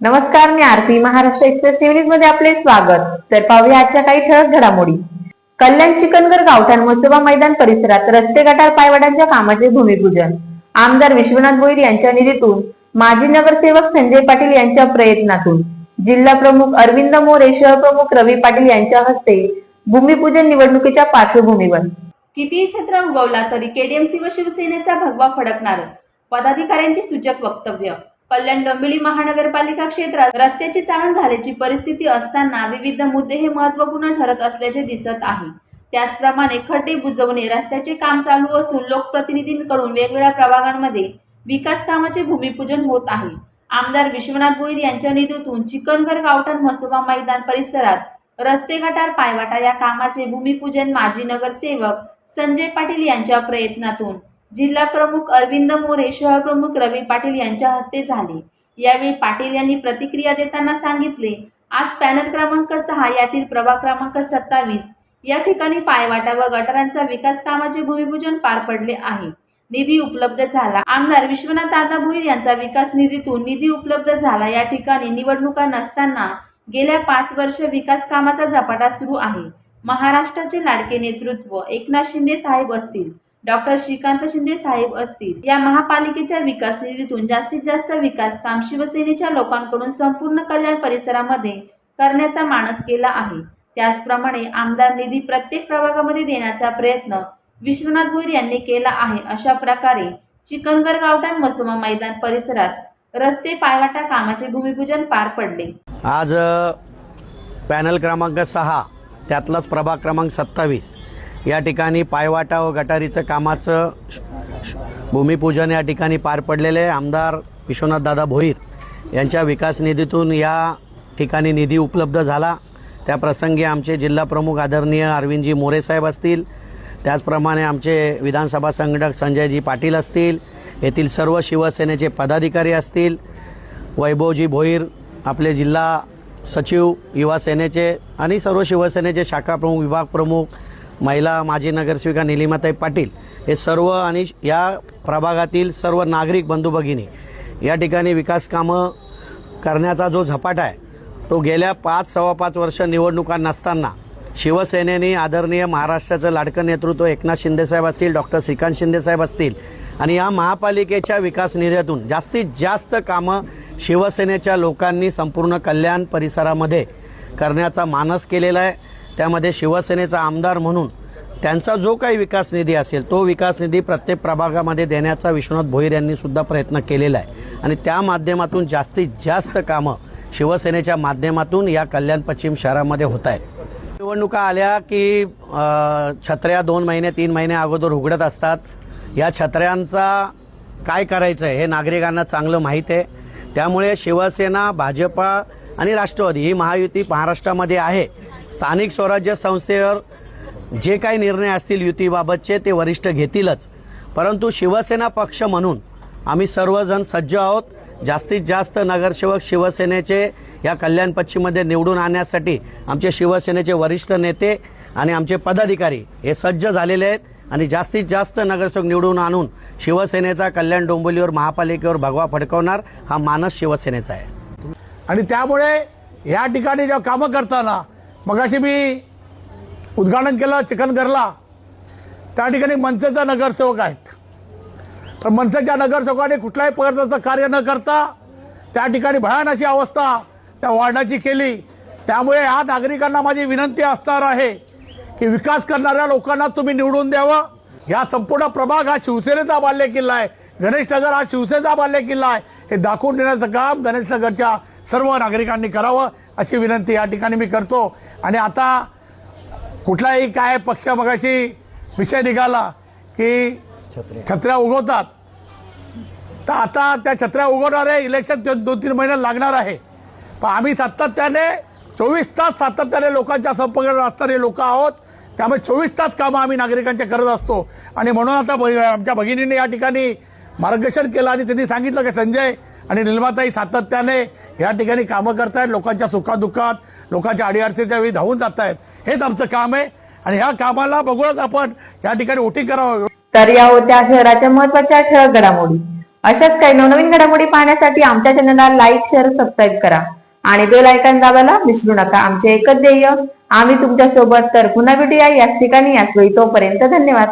नमस्कार मी Aarti Maharashtra express TV मध्ये आपले स्वागत. तर पाहूया आजच्या काही ठळक घडामोडी. कल्याण चिकनगर गावठाण मसोबा मैदान परिसरात रस्ते गटार पायवाड्यांच्या कामाचे भूमिपूजन. आमदार विश्वनाथ भोईर यांच्या निधीतून माजी नगरसेवक संजय पाटील यांच्या प्रयत्नातून जिल्हा प्रमुख अरविंद मोरे शहर प्रमुख रवी पाटील यांच्या हस्ते भूमिपूजन निवडणुकीच्या पार्श्वभूमीवर. कितीही छत्र उगवला तरी केडीएमसी व शिवसेनेचा भगवा फडकणार पदाधिकाऱ्यांचे सूचक वक्तव्य. कल्याण डोंबिवली महानगरपालिका क्षेत्रात रस्त्याची चाळण झाल्याची परिस्थिती असताना विविध मुद्दे हे महत्त्वपूर्ण ठरत असल्याचे दिसत आहे. त्याचप्रमाणे खड्डे बुजवणे रस्त्याचे काम चालू असून लोकप्रतिनिधींकडून वेगवेगळ्या प्रभागांमध्ये विकास कामाचे भूमिपूजन होत आहे. आमदार विश्वनाथ भोईर यांच्या निधीतून चिकनगर गावठाण मसोबा मैदान परिसरात रस्ते गटार पायवाटा या कामाचे भूमिपूजन माजी नगरसेवक संजय पाटील यांच्या प्रयत्नातून जिल्हा प्रमुख अरविंद मोरे शहर प्रमुख रवी पाटील यांच्या हस्ते झाले. यावेळी पाटील यांनी प्रतिक्रिया देताना सांगितले आज पॅनल क्रमांक सहा यातील प्रभाग क्रमांक सत्तावीस. या ठिकाणी पायवाटा व गटारांचा विकास कामाचे भूमिपूजन पार पडले आहे. निधी उपलब्ध झाला. आमदार विश्वनाथ दादा भोईर यांचा विकास निधीतून निधी उपलब्ध झाला. या ठिकाणी निवडणुका नसताना गेल्या पाच वर्ष विकास कामाचा झपाटा सुरू आहे. महाराष्ट्राचे लाडके नेतृत्व एकनाथ शिंदे साहेब असतील. डॉक्टर श्रीकांत शिंदे साहेब असतील. या महापालिकेच्या विकास निधीतून जास्तीत जास्त विकास काम शिवसेनेच्या लोकांकडून संपूर्ण कल्याण परिसरामध्ये करण्याचा मानस केला आहे. त्याचप्रमाणे आमदार निधी प्रत्येक प्रभागामध्ये देण्याचा प्रयत्न विश्वनाथ भोईर यांनी केला आहे. अशा प्रकारे चिकनगर गावठाण मसुमा मैदान परिसरात रस्ते पायवाटा कामाचे भूमिपूजन पार पडले. आज पॅनल क्रमांक सहा त्यातलाच प्रभाग क्रमांक सत्तावीस. या ठिकाणी पायवाटा व गटारीचं कामाचं भूमिपूजन या ठिकाणी पार पडलेले आमदार आमदार विश्वनाथदादा भोईर यांच्या विकास निधीतून या ठिकाणी निधी उपलब्ध झाला. त्या प्रसंगी आमचे जिल्हा प्रमुख आदरणीय अरविंदजी मोरेसाहेब असतील. त्याचप्रमाणे आमचे विधानसभा संघटक संजयजी पाटील असतील. येथील सर्व शिवसेनेचे पदाधिकारी असतील. वैभवजी भोईर आपले जिल्हा सचिव युवा सेनेचे आणि सर्व शिवसेनेचे शाखा प्रमुख विभाग प्रमुख महिला माजी नगरसेविका निलिमाताई पाटील हे सर्व आणि या प्रभागातील सर्व नागरिक बंधू भगिनी या ठिकाणी विकास कामं करण्याचा जो झपाटा आहे तो गेल्या पाच सव्वा पाच वर्ष निवडणुका नसताना शिवसेनेने आदरणीय महाराष्ट्राचं लाडकं नेतृत्व एकनाथ शिंदेसाहेब असतील डॉक्टर श्रीकांत शिंदेसाहेब असतील आणि या महापालिकेच्या विकास निधीतून जास्तीत जास्त कामं शिवसेनेच्या लोकांनी संपूर्ण कल्याण परिसरामध्ये करण्याचा मानस केलेला आहे. त्यामध्ये शिवसेनेचा आमदार म्हणून त्यांचा जो काही विकास निधी असेल तो विकास निधी प्रत्येक प्रभागामध्ये देण्याचा विश्वनाथ भोईर यांनी सुद्धा प्रयत्न केलेला आहे. आणि त्या माध्यमातून जास्तीत जास्त कामं शिवसेनेच्या माध्यमातून या कल्याण पश्चिम शहरामध्ये होत आहेत. निवडणुका आल्या की छत्र्या दोन महिने तीन महिने अगोदर उघडत असतात. या छत्र्यांचा काय करायचं आहे हे नागरिकांना चांगलं माहीत आहे. त्यामुळे शिवसेना भाजपा आणि राष्ट्रवादी ही महायुती महाराष्ट्रामध्ये आहे. स्थानिक स्वराज्य संस्थेवर जे काही निर्णय असतील युतीबाबतचे ते वरिष्ठ घेतीलच. परंतु शिवसेना पक्ष म्हणून आम्ही सर्वजण सज्ज आहोत. जास्तीत जास्त नगरसेवक शिवसेनेचे या कल्याण पश्चिममध्ये निवडून आणण्यासाठी आमचे शिवसेनेचे वरिष्ठ नेते आणि आमचे पदाधिकारी हे सज्ज झालेले आहेत. आणि जास्तीत जास्त नगरसेवक निवडून आणून शिवसेनेचा कल्याण डोंबिवलीवर महापालिकेवर भगवा फडकवणार हा मानस शिवसेनेचा आहे. आणि त्यामुळे ह्या ठिकाणी जेव्हा कामं करताना मगाशी मी उद्घाटन केलं चिकनगरला. त्या ठिकाणी मनसेचा नगरसेवक आहेत. तर मनसेच्या नगरसेवकाने कुठल्याही पदार्थाचं कार्य न करता त्या ठिकाणी भयान अशी अवस्था त्या वार्डाची केली. त्यामुळे ह्या नागरिकांना माझी विनंती असणार आहे की विकास करणाऱ्या लोकांना तुम्ही निवडून द्यावं. ह्या संपूर्ण प्रभाग हा शिवसेनेचा बाल्य किल्ला आहे. गणेश नगर हा शिवसेनेचा बाल्य किल्ला आहे. हे दाखवून देण्याचं काम गणेश नगरच्या सर्व नागरिकांनी करावं अशी विनंती या ठिकाणी मी करतो. आणि आता कुठलाही काय पक्ष मगाशी विषय निघाला की छत्र्या. उगवतात. तर आता त्या छत्र्या उगवणारे इलेक्शन दोन तीन महिने लागणार आहे. पण आम्ही सातत्याने चोवीस तास सातत्याने लोकांच्या संपर्कात असणारे लोक आहोत. त्यामुळे चोवीस तास कामं आम्ही नागरिकांच्या करत असतो. आणि म्हणून आता आमच्या भगिनीने या ठिकाणी मार्गदर्शन केलं आणि त्यांनी सांगितलं की संजय आणि निर्माताई सातत्याने या ठिकाणी कामं करतायत लोकांच्या सुखादुःखात लोकांच्या अडीअडचणीच्या वेळी धावून जात आहेत हेच आमचं काम आहे आणि ह्या कामाला बघूनच आपण या ठिकाणी वोटिंग करावं. तर या होत्या शहराच्या महत्त्वाच्या ठळक घडामोडी. अशाच काही नवनवीन घडामोडी पाहण्यासाठी आमच्या चॅनलला लाईक शेअर सबस्क्राईब करा आणि बेल आयकॉन दाबायला विसरू नका. आमचे एकच ध्येय आम्ही तुमच्यासोबत तर पुन्हा भेटूया. याच ठिकाणी याच वेळी तोपर्यंत धन्यवाद.